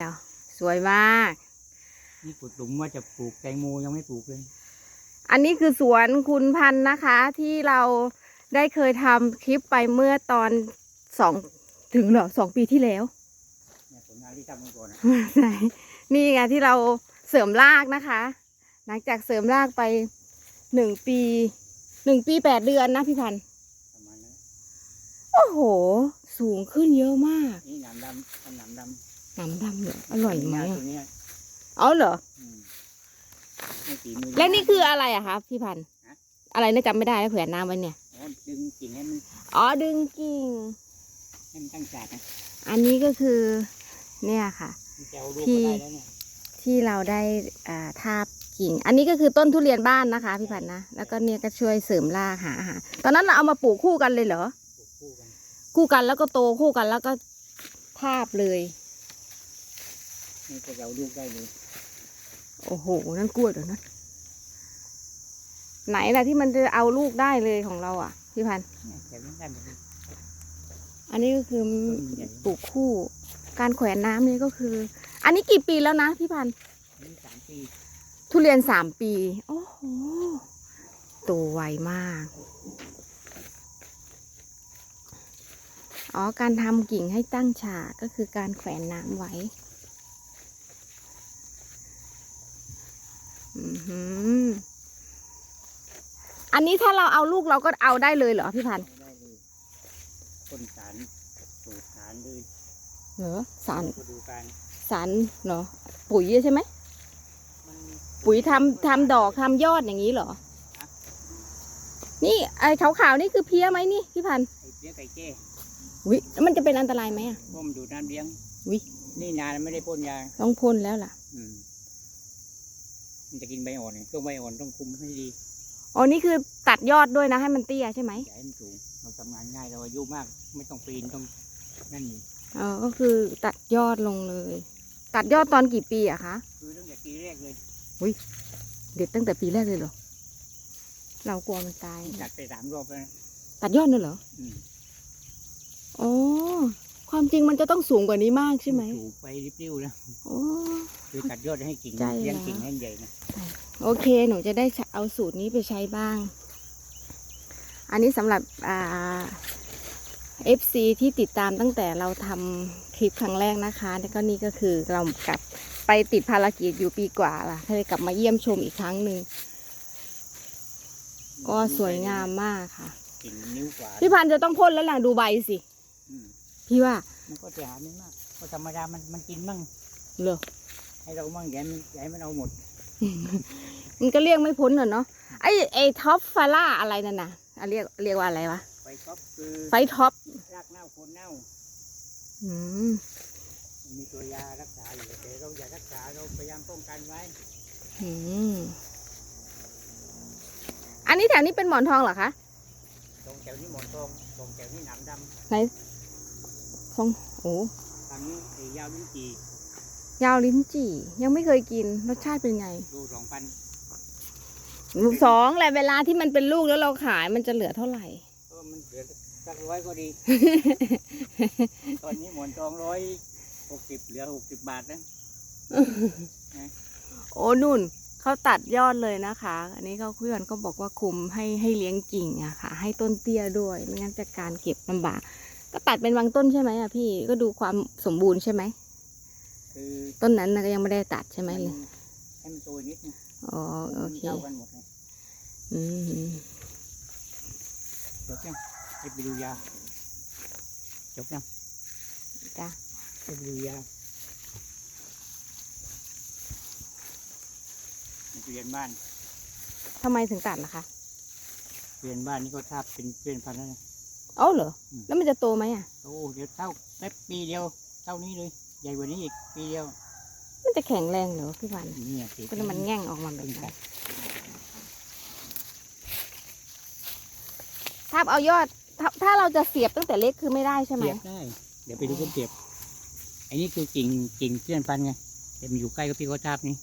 เดี๋ยวสวยมาก นี่ขุดหลุมว่าจะปลูกแตงโมยังไม่ปลูกเลย อันนี้คือสวนคุณพันธุ์นะคะ ที่เราได้เคยทำคลิปไปเมื่อตอนสองถึงเหรอสองปีที่แล้วเนี่ยผลงานที่ทำมาก่อนนะไหนนี่ไงที่เราเสริมรากนะคะ หลังจากเสริมรากไปหนึ่งปีหนึ่งปีแปดเดือนนะพี่พันธุ์ประมาณนั้นโอ้โห สูงขึ้นเยอะมาก นี่หนามดำทำหนามดำห นำดำเหรออร่อยไหมนาอะตัวเนี้ยเอาเหรออืมไม่ฝีมือและนี่คืออะไรอะคะพี่พันธุ์ฮะ อะไรนะจำไม่ได้แล้วแขวนน้ำไว้เนี่ยอ๋อดึงกิ่งให้มันอ๋อดึงกิ่ง ให้มันตั้งฉากนะอันนี้ก็คือเนี่ยค่ะ มันจะเอาลูกที่ก็ได้แล้วเนี่ยที่เราได้อ่าทาบกิ่ง อันนี้ก็คือต้นทุเรียนบ้านนะคะ พี่พันธุ์นะ แล้วก็เนี่ยก็ช่วยเสริมรากหาอาหารตอนนั้นเราเอามาปลูกคู่กันเลยเหรอ ปลูกคู่กันคู่กันแล้วก็โตคู่กันแล้วก็ทาบเลย นี่ก็จะเอาลูกได้เลยโอ้โห นั่นกล้วยเดี๋ยวนั้นไหนล่ะที่มันจะเอาลูกได้เลยของเราอะพี่พันธุ์เนี่ยแต่ไม่ได้หมดเลยอันนี้ก็คือต้นมันใหญ่ปลูกคู่ การแขวนน้ำนี่ก็คือ อันนี้กี่ปีแล้วนะพี่พันธุ์นี่สามปีทุเรียนสามปี โอ้โหโตไวมาก อ๋อ การทำกิ่งให้ตั้งฉากก็คือการแขวนน้ำไว้ อือหืออันนี้ถ้าเราเอาลูกเราก็เอาได้เลยเหรอพี่พันธุ์ได้เลยต้นสารสูตรสารเลยเหรอสารก็ดูการสารเหรอปุ๋ยใช่ไหมมันปุ๋ยทำทำดอกทำยอดอย่างนี้เหรอ นี่ไอ้ขาวๆนี่คือเพี้ยไหมนี่พี่พันธุ์ไอ้เลี้ยงไก่เจ้วิแล้วมันจะเป็นอันตรายไหมอะเพราะมันดูดน้ำเลี้ยงวินี่นานแล้วไม่ได้พ่นยาต้องพ่นแล้วล่ะ อืม มันจะกินใบอ่อนเนี่ยช่วงใบอ่อนต้องคุมให้ดีอ๋อนี่คือตัดยอดด้วยนะให้มันเตี้ยใช่ไหมอย่าให้มันสูงเราทำงานง่ายเราอายุมาก ไม่ต้องปีนต้องนั่นนี่อ๋อก็คือตัดยอดลงเลย ตัดยอดตอนกี่ปีอะคะคือตั้งแต่ปีแรกเลยเด็ดตั้งแต่ปีแรกเลยเหรอเรากลัวมันตายจัดไปสามรอบแล้วนะตัดยอดเลยเหรออืม อ๋อ ความจริงมันจะต้องสูงกว่านี้มากใช่ไหมถูกไปริบริ้วแล้วอ๋อคือตัดยอดให้กิ่งใจเลี้ยงร้ายกิ่งให้ใหญ่นะโอเค หนูจะได้เอาสูตรนี้ไปใช้บ้าง อันนี้สำหรับอ่า FC ที่ติดตามตั้งแต่เราทำคลิปครั้งแรกนะคะแล้วก็นี่ก็คือเรากลับไปติดภารกิจอยู่ปีกว่าล่ะเลยกลับมาเยี่ยมชมอีกครั้งหนึ่ง ก็สวยงามมากค่ะ กิ่งนิ้วกว่าพี่พันธุ์จะต้องพ่นแล้วล่ะดูใบสิ อืม พี่ว่ามันก็จะหาไม่มากเพราะธรรมดามันมันกินมั่งเหรอให้เรามั่งอย่าให้มันอย่าให้มันเอาหมด มันก็เรียกไม่พ้นเหรอเนาะไอไอท็อปฟาร่าอะไรนั่นน่ะอะเรียกเรียกว่าอะไรวะไปก๊อปคือไฟท็อปรากเน่าโคนเน่าอืมมันมีตัวยารักษาอยู่แต่เราอย่ารักษาเราพยายามป้องกันไว้อืมอันนี้แถวนี้เป็นหมอนทองเหรอคะตรงแถวนี้หมอนทองตรงแถวนี้หนามดไหน ทอง โอ้ำทางนี้ไอ้ยาวลิ้นจี่ยาวลิ้นจี่ ยังไม่เคยกิน รสชาติเป็นไง ดูสองพันลูกสองแหละเวลาที่มันเป็นลูกแล้วเราขายมันจะเหลือเท่าไหร่ ก็มันเหลือสักร้อยก็ดี ตอนนี้หมอนทองร้อยหกสิบเหลือหกสิบบาทนะโอ้นุ่นเขาตัดยอดเลยนะคะ อันนี้เขาเพื่อนก็บอกว่าคุมให้ให้เลี้ยงกิ่งอะค่ะ ให้ต้นเตี้ยด้วย ไม่งั้นจะการเก็บลำบาก ก็ตัดเป็นบางต้นใช่ไหมอะพี่ก็ดูความสมบูรณ์ใช่ไหมคือต้นนั้นน่ะก็ยังไม่ได้ตัดใช่ไหมมันเลยให้มันโตนิดนึงอ๋อโอเคเท่ากันหมดเลยอืมจบยังให้ไปดูยาจบยังจ้ะให้ไปดูยาเรียนบ้านทำไมถึงตัดล่ะคะเรียนบ้านนี่ก็ทาบเป็นเพื่อนพันธุ์แล้วนะ เอ้าเหรอ อืม แล้วมันจะโตไหมอะโอ้เดี๋ยวเท่าแป๊บปีเดียวเท่านี้เลยใหญ่กว่านี้อีกปีเดียวมันจะแข็งแรงเหรอพี่วันเนี่ยติดก็มันแง่งออกมาแบบเป็นนั้แบนบถ้าเอายอดถ้าถ้าเราจะเสียบตั้งแต่เล็กคือไม่ได้ใช่ไหม เสียบได้ เดี๋ยวไปดูคนเสียบอันนี้คือกิ่งกิ่งเพื่อนพันธุ์ไงแต่มันอยู่ใกล้กับพี่เขาทาบนี่